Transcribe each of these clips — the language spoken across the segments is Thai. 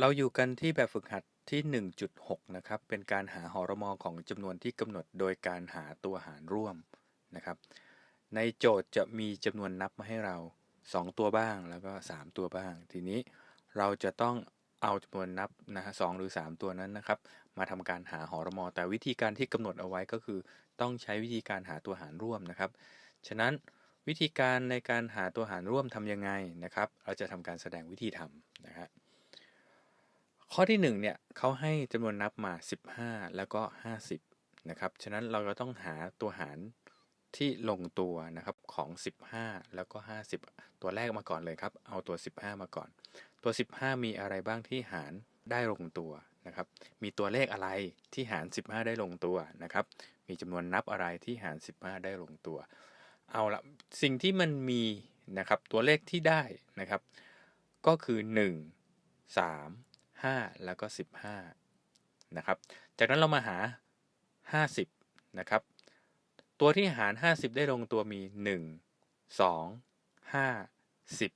เราอยู่กันที่แบบฝึกหัดที่ 1.6 นะครับ เป็นการหาหอรมอของจำนวนที่กำหนดโดยการหาตัวหารร่วมนะครับ ในโจทย์จะมีจำนวนนับมาให้เรา 2 ตัวบ้างแล้วก็ 3 ตัวบ้าง ทีนี้เราจะต้องเอาจำนวนนับนะฮะสหรือ 3 ตัวนั้นนะครับ มาทำการหาหอรมอ แต่วิธีการที่กำหนดเอาไว้ก็คือ ต้องใช้วิธีการหาตัวหารร่วมนะครับ ฉะนั้นวิธีการในการหาตัวหารร่วมทำยังไงนะครับ เราจะทำการแสดงวิธีทำนะฮะ ข้อที่1เนี่ยเขาให้จำนวนนับมา 15 แล้วก็ 50นะครับฉะนั้นเราก็ต้องหาตัวหารที่ลงตัวนะครับของ 15 แล้วก็ 50 ตัวแรกมาก่อนเลยครับ เอาตัว 15 มาก่อน ตัว 15 มีอะไรบ้างที่หารได้ลงตัวนะครับ มีตัวเลขอะไรที่หาร 15 ได้ลงตัวนะครับ มีจำนวนนับอะไรที่หาร 15 ได้ลงตัว เอาละสิ่งที่มันมีนะครับตัวเลขที่ได้นะครับ ก็คือ 1 3 5 แล้วก็ 15 นะครับ จากนั้นเรามาหา 50 นะครับ ตัวที่หาร 50 ได้ลงตัวมี 1 2 5 10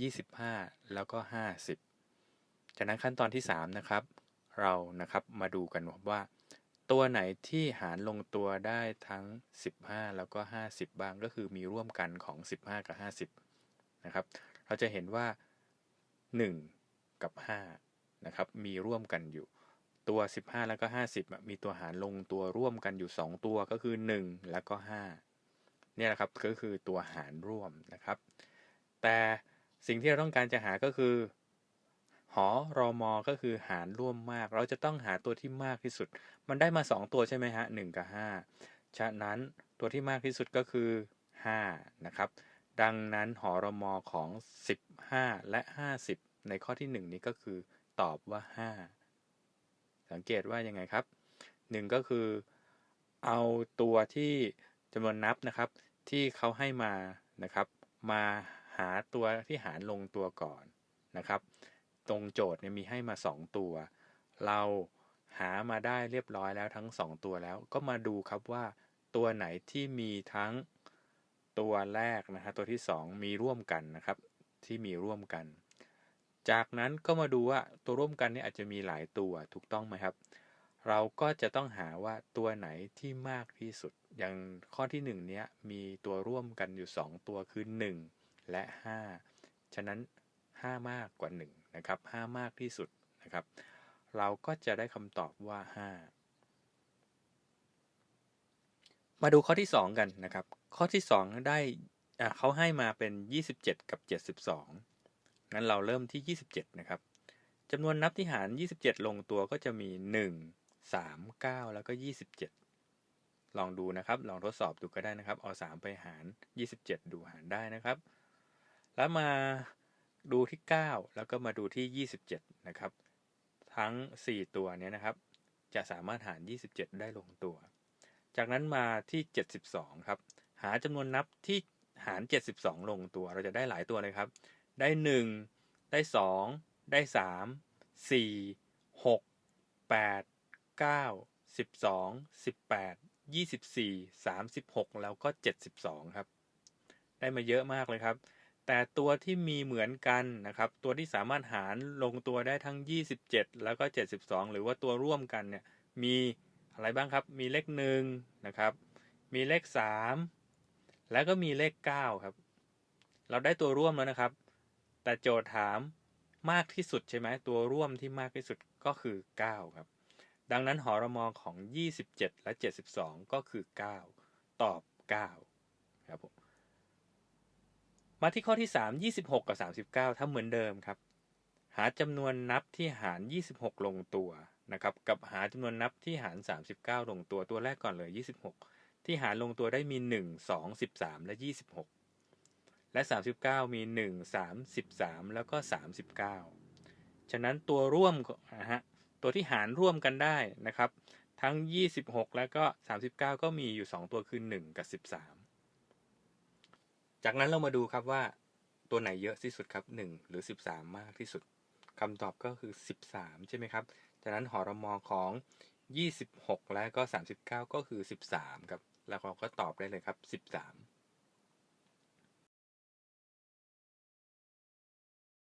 25 แล้วก็ 50 จากนั้นขั้นตอนที่ 3 นะครับ เรานะครับมาดูกันว่า ตัวไหนที่หารลงตัวได้ทั้ง 15 แล้วก็ 50 บ้างก็คือมีร่วมกันของ 15 กับ 50 นะครับ เราจะเห็นว่า 1 กับ 5 นะครับมีร่วมกันอยู่ตัว 15 แล้วก็ 50 มีตัวหารลงตัวร่วมกันอยู่ 2 ตัวก็คือ 1 แล้วก็ 5 เนี่ยแหละครับก็คือตัวหารร่วมนะครับ แต่สิ่งที่เราต้องการจะหาก็คือ หอรอมอก็คือหารร่วมมาก เราจะต้องหาตัวที่มากที่สุด มันได้มา 2 ตัวใช่ไหมฮะ1กับ 5 ฉะนั้นตัวที่มากที่สุดก็คือ 5 นะครับ ดังนั้นหอรอมอของ 15 และ 50 ในข้อที่ 1 นี้ก็คือ ตอบว่า 5 สังเกตว่ายังไงครับ 1 ก็คือ เอาตัวที่จำนวนนับนะครับ ที่เขาให้มานะครับ มาหาตัวที่หารลงตัวก่อนนะครับ ตรงโจทย์เนี่ยมีให้มา 2 ตัว เราหามาได้เรียบร้อยแล้วทั้ง 2 ตัวแล้ว ก็มาดูครับว่า ตัวไหนที่มีทั้งตัวแรกนะฮะตัวที่ 2 มีร่วมกันนะครับ ที่มีร่วมกัน จากนั้นก็มาดูว่าตัวร่วมกันนี่อาจจะมีหลายตัวถูกต้องไหมครับ เราก็จะต้องหาว่าตัวไหนที่มากที่สุด อย่างข้อที่ 1 เนี้ยมีตัวร่วมกันอยู่ 2 ตัวคือ 1 และ 5 ฉะนั้น 5 มากกว่า1นะครับ5มากที่สุดนะครับ เราก็จะได้คำตอบว่า 5 มาดูข้อที่ 2 กันนะครับ ข้อที่ 2 ได้เขาให้มาเป็น 27 กับ 72 งั้นเราเริ่มที่ 27 นะครับจำนวนนับที่หาร 27 ลงตัวก็จะมี 1 3 9 แล้วก็ 27 ลองดูนะครับ ลองทดสอบดูก็ได้นะครับ เอา 3 ไปหาร 27 ดูหารได้นะครับ แล้วมาดูที่ 9 แล้วก็มาดูที่ 27 นะครับ ทั้ง 4 ตัวนี้นะครับ จะสามารถหาร 27 ได้ลงตัว จากนั้นมาที่ 72 ครับ หาจำนวนนับที่หาร 72 ลงตัว เราจะได้หลายตัวเลยครับ ได้1ได้2ได้3 4 6 8 9 12 18 24 36แล้วก็72ครับ ได้มาเยอะมากเลยครับ แต่ตัวที่มีเหมือนกันนะครับ ตัวที่สามารถหารลงตัวได้ทั้ง27แล้วก็72หรือว่าตัวร่วมกันเนี่ย มีอะไรบ้างครับ มีเลขหนึ่งนะครับ มีเลข3แล้วก็มีเลข9ครับ เราได้ตัวร่วมแล้วนะครับ แต่โจทย์ถามมากที่สุดใช่ไหมตัวร่วมที่มากที่สุดก็คือ 9 ครับ ดังนั้นหอรมอของ 27 และ 72 ก็คือ 9 ตอบ 9 ครับผมมาที่ข้อที่ 3 26 กับ 39ทำเหมือนเดิมครับ หาจำนวนนับที่หาร 26 ลงตัวนะครับกับหาจำนวนนับที่หาร 39 ลงตัวตัวแรกก่อนเลย 26 ที่หารลงตัวได้มี 1 2 13 และ 26 และ 39 มี 1 3 13แล้วก็ 39 ฉะนั้นตัวร่วมนะฮะตัวที่หารร่วมกันได้นะครับ ทั้ง 26 แล้วก็ 39 ก็มีอยู่ 2 ตัวคือ 1 กับ 13 จากนั้นเรามาดูครับว่าตัวไหนเยอะที่สุดครับ 1 หรือ 13 มากที่สุดคำตอบก็คือ 13 ใช่ไหมครับจากนั้นหอรมอของ 26 และก็ 39 ก็คือ 13 ครับ แล้วเราก็ตอบได้เลยครับ 13